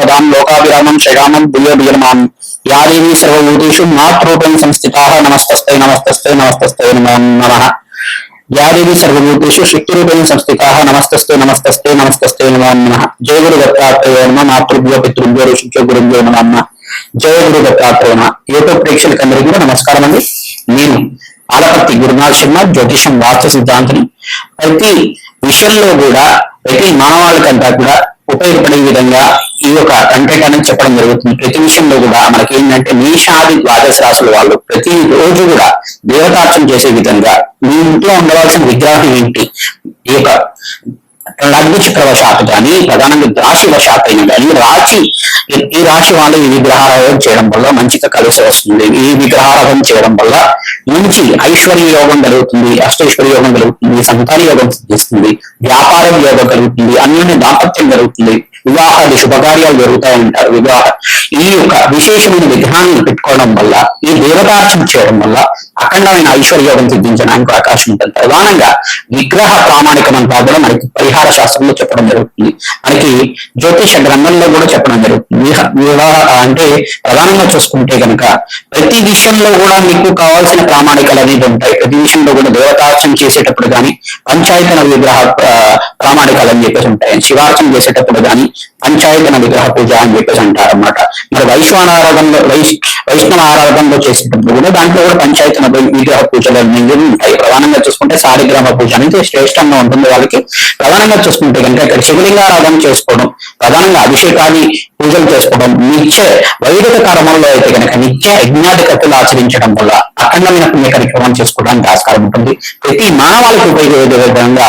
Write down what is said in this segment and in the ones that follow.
పదాం లోకాభిరామం షడామం భూయో భీయమాం సర్వభూతేషు మాతృరూపేణ సంస్థితా నమస్తస్తై నమస్తస్తై నమస్తస్తై నమ నమః. సర్వభూతేషు శక్తిరూపేణ సంస్థితా నమస్తస్తే నమస్తస్తే నమస్తస్తే నమో జయ గురు దత్తాత్రేయ నమ మాతృభ్యో పితృభ్యో ఋషిభ్యో గురుభ్యో నమ జయ గురు దత్తాత్రేయ నమ. యూట్యూబ్ ప్రేక్షకులందరికీ కూడా నమస్కారం అండి. నేను ఆలపత్తి గురునాథ్ శర్మ జ్యోతిషం వాస్తు సిద్ధాంతిని. ప్రతి విషయంలో కూడా ప్రతి మానవాళికంతా కూడా ఉపయోగపడే విధంగా ఈ యొక్క కంటెంట్ అనేది చెప్పడం జరుగుతుంది. ప్రతి విషయంలో కూడా మనకి ఏంటంటే మేషాది ద్వాదశ రాశుల వాళ్ళు ప్రతి రోజు కూడా దేవతార్చన చేసే విధంగా మీ ఇంట్లో ఉండవలసిన విగ్రహం ఏంటి? ఈ యొక్క లగ్న చక్రవశాత్ కానీ ప్రధానంగా రాశి వశాత్ అయిన కానీ రాశి ఈ- రాశి వాళ్ళు ఈ విగ్రహారాధన చేయడం వల్ల మంచిగా కలిసి వస్తుంది. ఈ విగ్రహారాధన చేయడం వల్ల మంచి ఐశ్వర్య యోగం కలుగుతుంది అష్టైశ్వర్య యోగం కలుగుతుంది సంతాన యోగం సిద్ధిస్తుంది వ్యాపారం యోగం కలుగుతుంది అన్యోన్య దాంపత్యం కలుగుతుంది వివాహాది శుభకార్యాలు జరుగుతాయంటారు వివాహ ఈ యొక్క విశేషమైన విగ్రహాన్ని పెట్టుకోవడం వల్ల ఈ దేవతార్చన చేయడం వల్ల అఖండమైన ఐశ్వర్యోగం సిద్ధించడానికి అవకాశం ఉంటుంది. ప్రధానంగా విగ్రహ ప్రామాణికమంతా కూడా మనకి పరిహార శాస్త్రంలో చెప్పడం జరుగుతుంది. మనకి జ్యోతిష గ్రంథంలో కూడా చెప్పడం జరుగుతుంది. వివాహ అంటే ప్రధానంగా చూసుకుంటే కనుక ప్రతి విషయంలో కూడా మీకు కావాల్సిన ప్రామాణికలు అనేది ఉంటాయి. ప్రతి విషయంలో కూడా దేవతార్చన చేసేటప్పుడు కానీ పంచాయతన విగ్రహ ప్రామాణికాలు అని చెప్పేసి ఉంటాయి. శివార్చన చేసేటప్పుడు కానీ పంచాయతన విగ్రహ పూజ అని చెప్పేసి అంటారు అనమాట మరి వైశ్వాన ఆరాధనలో వైశ్ వైష్ణవ ఆరాధనలో చేసేటప్పుడు కూడా దాంట్లో కూడా పంచాయతన విగ్రహ పూజలు అనేవి ఉంటాయి. ప్రధానంగా చూసుకుంటే సారిగ్రహ పూజ అనేది శ్రేష్టంగా ఉంటుంది వాళ్ళకి. ప్రధానంగా చూసుకుంటే కనుక ఇక్కడ శివలింగారాధన చేసుకోవడం ప్రధానంగా అభిషేకాది పూజలు చేసుకోవడం నిత్య వైదిక కర్మంలో అయితే కనుక నిత్య యజ్ఞాధికతలు ఆచరించడం వల్ల అఖండమైన పుణ్య కార్యక్రమం చేసుకోవడానికి ఆస్కారం ఉంటుంది. ప్రతి మానవాళికి ఉపయోగపడే విధంగా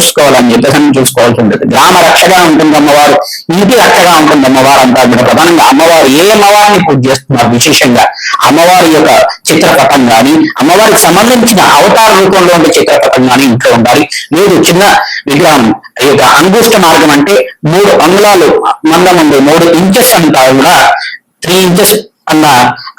చూసుకోవాలని చెప్పేసి మనం చూసుకోవాల్సి ఉంటుంది గ్రామ రక్షగా ఉంటుంది అమ్మవారు ఇంటి రక్షగా ఉంటుంది అమ్మవారు అంటారు కూడా. ప్రధానంగా అమ్మవారు ఏ అమ్మవారిని పూజ చేస్తున్నారు విశేషంగా? అమ్మవారి యొక్క చిత్రపటం కానీ అమ్మవారికి సంబంధించిన అవతార రూపంలో ఉండే చిత్రపటం కానీ ఇంట్లో ఉండాలి. లేదు చిన్న విగ్రహం ఈ యొక్క అంగుష్ట మార్గం అంటే మూడు అంగుళాలు మందం ఉంది మూడు ఇంచెస్ అంటారు కూడా త్రీ ఇంచెస్ అన్న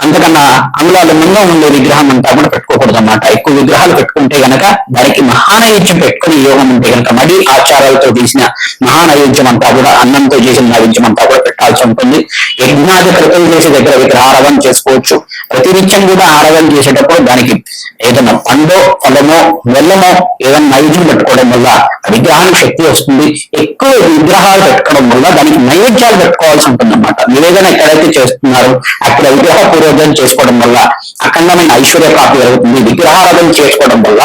అంతకన్నా అంగుళాలు ముందు ఉండే విగ్రహం అంతా కూడా పెట్టుకోకూడదు అన్నమాట ఎక్కువ విగ్రహాలు పెట్టుకుంటే గనక దానికి మహానైవేద్యం పెట్టుకుని యోగం ఉంటే గనక మడి ఆచారాలతో తీసిన మహానైవేద్యం అంతా కూడా అన్నంతో చేసిన నైవేద్యం అంతా కూడా పెట్టాల్సి ఉంటుంది. యజ్ఞాది కృతులు చేసే దగ్గర విగ్రహారాధన చేసుకోవచ్చు. ప్రతినిత్యం కూడా ఆరాధన చేసేటప్పుడు దానికి ఏదైనా పండో ఫలమో బెల్లమో ఏదైనా నైవేద్యం పెట్టుకోవడం వల్ల విగ్రహానికి శక్తి వస్తుంది. ఎక్కువ విగ్రహాలు పెట్టుకోవడం వల్ల దానికి నైవేద్యాలు పెట్టుకోవాల్సి ఉంటుంది అనమాట నివేదన ఎక్కడైతే చేస్తున్నారు అక్కడ విగ్రహ పూర్వజన చేసుకోవడం వల్ల అఖండమైన ఐశ్వర్య ప్రాప్తి జరుగుతుంది విగ్రహారాధన చేసుకోవడం వల్ల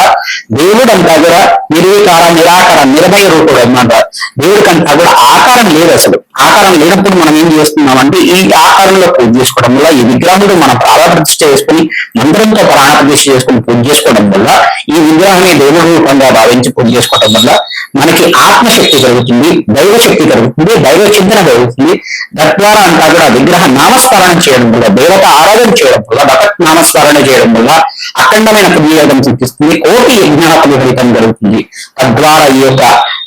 దేవుడు అంతా కూడా నిర్వికార నిరాకార నిర్భయ రూపుడు అన్నమాట. దేవుడికి కంటే కూడా ఆకారం లేదు అసలు. ఆకారం లేనప్పుడు మనం ఏం చేస్తున్నాం అంటే ఈ ఆకారంలో పూజ చేసుకోవడం వల్ల ఈ విగ్రహముడు మనం ప్రాణప్రతిష్ఠ చేసుకుని మంత్రంతో ప్రాణప్రతిష్ఠ చేసుకుని పూజ చేసుకోవడం వల్ల ఈ విగ్రహాన్ని దేవుడి రూపంగా భావించి పూజ చేసుకోవడం వల్ల మనకి ఆత్మశక్తి కలుగుతుంది దైవ శక్తి కలుగుతుంది దైవ చింతన కలుగుతుంది. తద్వారా అంతా కూడా విగ్రహ నామస్మరణ చేయడం వల్ల దేవత ఆరాధన చేయడం వల్ల భగత్ నామస్మరణ చేయడం వల్ల అఖండమైన పుణ్యయోగం సిద్ధిస్తుంది కోటి యజ్ఞాపతి ఫలితం జరుగుతుంది తద్వారా ఈ యొక్క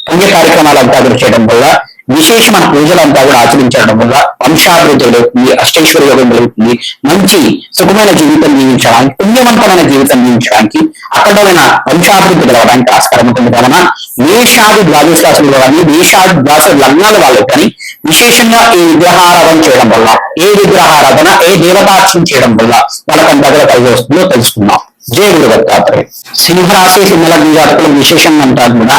పుణ్య కార్యక్రమాలంతా కూడా చేయడం వల్ల విశేషమైన పూజలంతా కూడా ఆచరించడం వల్ల వంశాభివృద్ధి జరుగుతుంది అష్టైశ్వర్య యోగం జరుగుతుంది. మంచి సుఖమైన జీవితం జీవించడానికి పుణ్యవంతమైన జీవితం జీవించడానికి అఖండమైన వంశాభివృద్ధి కలవడానికి ఆస్కారం ఉంటుంది. కావున వేషాది ద్వాదశ రాశులు కానీ వేషాది ద్వాదశ లగ్నాల వాళ్ళు కానీ విశేషంగా ఈ విగ్రహారాధన చేయడం వల్ల ఏ విగ్రహారాధన ఏ దేవతార్చన చేయడం వల్ల వాళ్ళకంతా కూడా కలిగి వస్తుందో తెలుసుకుందాం. జయ గురు దత్తాత్రేయ. సింహరాశి సింహలగ్న జాతకులు విశేషంగా అంతా కూడా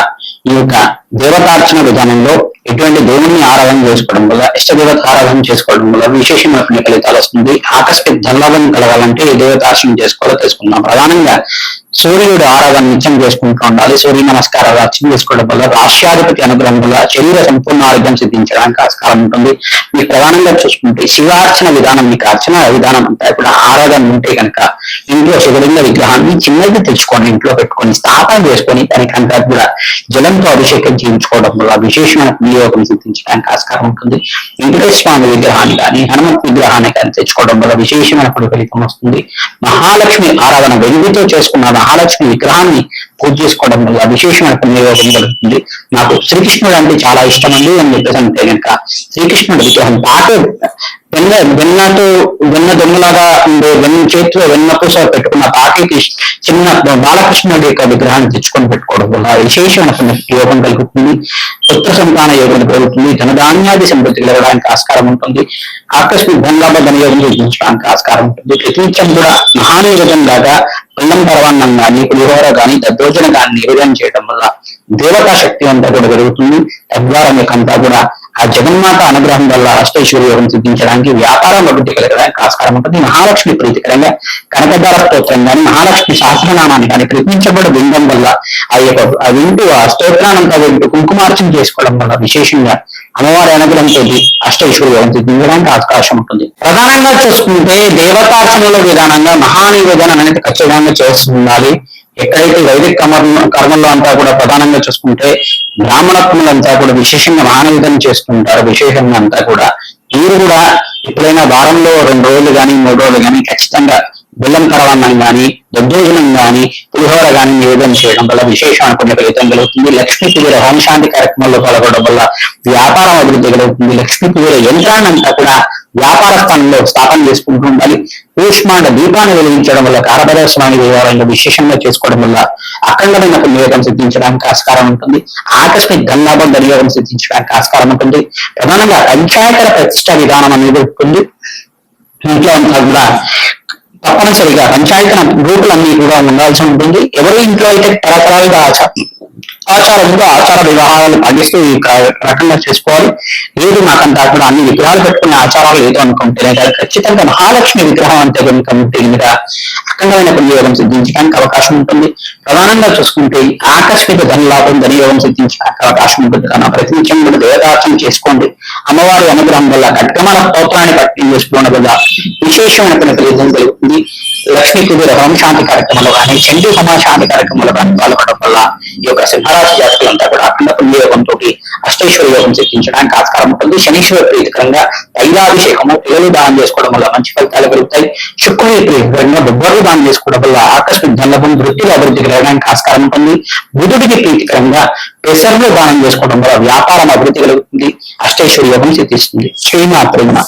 ఈ యొక్క దేవతార్చన విధానంలో ఎటువంటి దేవుణ్ణి ఆరాధన చేసుకోవడం వల్ల ఇష్ట దేవత ఆరాధన చేసుకోవడం వల్ల విశేషమైన ఫలితాలు వస్తుంది. ఆకస్మిక ధనలాభం కలగాలంటే ఈ దేవతార్చన చేసుకోవాలో తెలుసుకుందాం. ప్రధానంగా సూర్యుడు ఆరాధన నిత్యం చేసుకుంటూ ఉండాలి. సూర్య నమస్కారాలు అర్చన చేసుకోవడం వల్ల రాష్ట్రాధిపతి అనుగ్రహం వల్ల శరీర సంపూర్ణ ఆరోగ్యం సిద్ధించడానికి ఆస్కారం ఉంటుంది. మీకు ప్రధానంగా చూసుకుంటే శివార్చన విధానం మీకు అర్చన విధానం అంతా ఇప్పుడు ఆరాధన ఉంటే కనుక ఇంట్లో శివలింగ విగ్రహాన్ని చిన్నది తెచ్చుకొని ఇంట్లో పెట్టుకొని స్థాపన చేసుకొని దానికి అంతా కూడా జలంతో అభిషేకం చేయించుకోవడం వల్ల విశేషమైన వినియోగం సిద్ధించడానికి ఆస్కారం ఉంటుంది. వెంకటేశ్వర స్వామి విగ్రహాన్ని కానీ హనుమత్ విగ్రహాన్ని కానీ తెచ్చుకోవడం వల్ల విశేషమైన ఫలితం వస్తుంది. మహాలక్ష్మి ఆరాధన వెలుగుతో చేసుకున్న మహాలక్ష్మి విగ్రహాన్ని పూజ చేసుకోవడం వల్ల విశేషమైన వినియోగం కలుగుతుంది నాకు శ్రీకృష్ణుడు అంటే చాలా ఇష్టం అండి అని చెప్పేసి అంటే కనుక శ్రీకృష్ణుడు విగ్రహం పాటు వెన్న వెన్నతో వెన్న దొంగలాగా ఉండే వెన్న చేతిలో వెన్న పూస పెట్టుకున్న పాటికి చిన్న బాలకృష్ణుడి యొక్క విగ్రహాన్ని తెచ్చుకొని పెట్టుకోవడం వల్ల విశేషమైన యోగం కలుగుతుంది. పుత్ర సంతాన యోగం కలుగుతుంది. ధనధాన్యాది సమృద్ధి కలగడానికి ఆస్కారం ఉంటుంది. ఆకస్మిక ధనలాభ ధనయోగం చూపించడానికి ఆస్కారం ఉంటుంది. ప్రతినిత్యం కూడా మహానియోగం లాగా బెల్లం పరవాన్నం కానీ పులిహోర కానీ దద్దోజన దాన్ని నివేదన చేయడం వల్ల దేవతా శక్తి అంతా కూడా పెరుగుతుంది. తద్వారా మీకు అంతా కూడా ఆ జగన్మాత అనుగ్రహం వల్ల అష్టైశ్వర్య యోగం సిద్ధించడానికి వ్యాపారం అభివృద్ధి కలగడానికి ఆస్కారం ఉంటుంది. మహాలక్ష్మి ప్రీతికరంగా కనకదార స్తోత్రం కానీ మహాలక్ష్మి సహస్రనామాన్ని కానీ కృపించబడి వినడం వల్ల ఆ యొక్క వింటూ ఆ స్తోత్రానంతా వింటూ కుంకుమార్చన చేసుకోవడం వల్ల విశేషంగా అమ్మవారి అనుగ్రహంతో అష్టైశ్వర్య యోగం సిద్ధించడానికి అవకాశం ఉంటుంది. ప్రధానంగా చూసుకుంటే దేవతార్చనల విధానంగా మహానివేదన అనేది ఖచ్చితంగా చేస్తుండాలి. ఎక్కడైతే వైదిక కర్మ కర్మల్లో అంతా కూడా ప్రధానంగా చూసుకుంటే బ్రాహ్మణత్ములంతా కూడా విశేషంగా మానవిధం చేసుకుంటారు విశేషంగా అంతా కూడా. మీరు కూడా ఎప్పుడైనా వారంలో రెండు రోజులు కానీ మూడు రోజులు కానీ ఖచ్చితంగా బెల్లం కరవన్నం గాని దద్దోజనం కానీ పులిహోర గాని నివేదన చేయడం వల్ల విశేషమైన పుణ్య ఫలితం కలుగుతుంది. లక్ష్మీ పూజ హోమశాంతి కార్యక్రమంలో పాల్గొనడం వల్ల వ్యాపారం అభివృద్ధి కలుగుతుంది. లక్ష్మీ పూజ యంత్రాన్ని అంతా కూడా వ్యాపార స్థానంలో స్థాపన చేసుకుంటూ ఉండాలి. కూష్మాండ దీపాన్ని వెలిగించడం వల్ల కారభైరవ స్వామి దేవాలయంలో విశేషంగా చేసుకోవడం వల్ల అఖండమైన పుణ్యయోగం సిద్ధించడానికి ఆస్కారం ఉంటుంది. ఆకస్మిక గల్లాభం ధనయోగం సిద్ధించడానికి ఆస్కారం ఉంటుంది. ప్రధానంగా పంచాయతీల ప్రతిష్ట విధానం అనేది ఉంటుంది. ఇంట్లో అంతా కూడా తప్పనిసరిగా పంచాయతీ గ్రూపులన్నీ కూడా ఉండాల్సి ఉంటుంది. ఎవరి ఇంట్లో అయితే తరతరాలుగా ఆచారం ఆచార వివాహాలను పాటిస్తూ ఈ రకంగా చేసుకోవాలి. లేదు నాకంత కూడా అన్ని విగ్రహాలు పెట్టుకునే ఆచారాలు లేదు అనుకుంటే లేదా ఖచ్చితంగా మహాలక్ష్మి విగ్రహం అంటే కనుక ఉంటే మీద అఖండమైన పుణ్యయోగం సిద్ధించడానికి అవకాశం ఉంటుంది. ప్రధానంగా చూసుకుంటే ఆకస్మిక ధనలాభం ధనయోగం సిద్ధించడానికి అవకాశం ఉంటుంది. కానీ ప్రతినిత్యం కూడా దేవతార్చన చేసుకోండి. అమ్మవారి అనుగ్రహం వల్ల ఖడ్గమన స్తోత్రాన్ని పట్టి చేసుకోవడం వల్ల విశేషమైన ఫలితం కలుగుతుంది లక్ష్మీ కుబేర హోమశాంతి కార్యక్రమంలో కానీ చండీ హోమశాంతి కార్యక్రమంలో కానీ పాల్గొనడం వల్ల ఈ యొక్క సింహరాశి జాతకులంతా కూడా అఖండ పుణ్యయోగంతో అష్టేశ్వర యోగం సిద్ధించడానికి ఆస్కారం ఉంటుంది. శనీశ్వర ప్రీతికరంగా తైలాభిషేకము పిల్లలు దానం చేసుకోవడం వల్ల మంచి ఫలితాలు కలుగుతాయి శుక్రుని ప్రీతికరంగా బొబ్బర్లు దానం చేసుకోవడం వల్ల ఆకస్మిక ధనలభం వృత్తిలో అభివృద్ధి కలగడానికి ఆస్కారం ఉంటుంది. బుధుడికి ప్రీతికరంగా పెసర్లు దానం చేసుకోవడం వల్ల వ్యాపారం అభివృద్ధి కలుగుతుంది. అష్టేశ్వర యోగం సిద్ధిస్తుంది. శ్రీమాత్రేమ